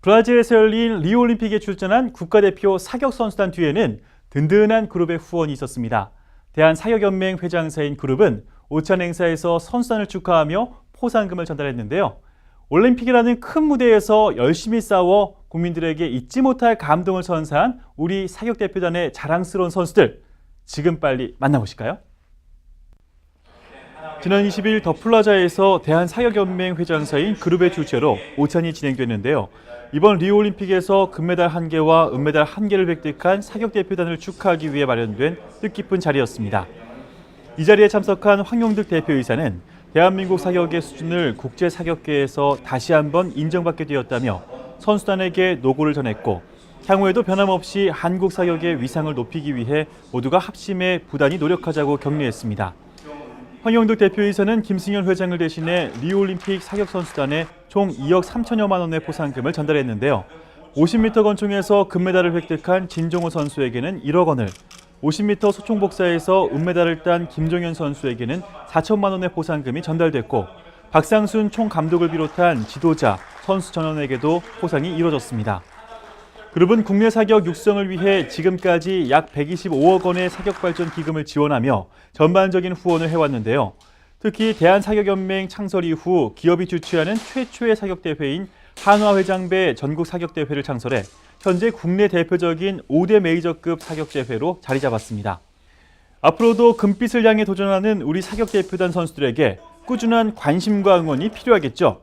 브라질에서 열린 리오올림픽에 출전한 국가대표 사격선수단 뒤에는 든든한 그룹의 후원이 있었습니다. 대한사격연맹 회장사인 그룹은 오찬 행사에서 선수단을 축하하며 포상금을 전달했는데요. 올림픽이라는 큰 무대에서 열심히 싸워 국민들에게 잊지 못할 감동을 선사한 우리 사격대표단의 자랑스러운 선수들 지금 빨리 만나보실까요? 지난 20일 더 플라자에서 대한사격연맹 회장사인 그룹의 주최로 오찬이 진행됐는데요. 이번 리오올림픽에서 금메달 1개와 은메달 1개를 획득한 사격대표단을 축하하기 위해 마련된 뜻깊은 자리였습니다. 이 자리에 참석한 황용득 대표이사는 대한민국 사격의 수준을 국제 사격계에서 다시 한번 인정받게 되었다며 선수단에게 노고를 전했고 향후에도 변함없이 한국 사격의 위상을 높이기 위해 모두가 합심해 부단히 노력하자고 격려했습니다. 황영득 대표이사는 김승현 회장을 대신해 리오올림픽 사격선수단에 총 2억 3천여만 원의 포상금을 전달했는데요. 50m 권총에서 금메달을 획득한 진종호 선수에게는 1억 원을, 50m 소총 복사에서 은메달을 딴 김종현 선수에게는 4천만 원의 포상금이 전달됐고 박상순 총 감독을 비롯한 지도자, 선수 전원에게도 포상이 이뤄졌습니다. 그룹은 국내 사격 육성을 위해 지금까지 약 125억 원의 사격 발전 기금을 지원하며 전반적인 후원을 해왔는데요. 특히 대한사격연맹 창설 이후 기업이 주최하는 최초의 사격대회인 한화회장배 전국 사격대회를 창설해 현재 국내 대표적인 5대 메이저급 사격대회로 자리 잡았습니다. 앞으로도 금빛을 향해 도전하는 우리 사격대표단 선수들에게 꾸준한 관심과 응원이 필요하겠죠.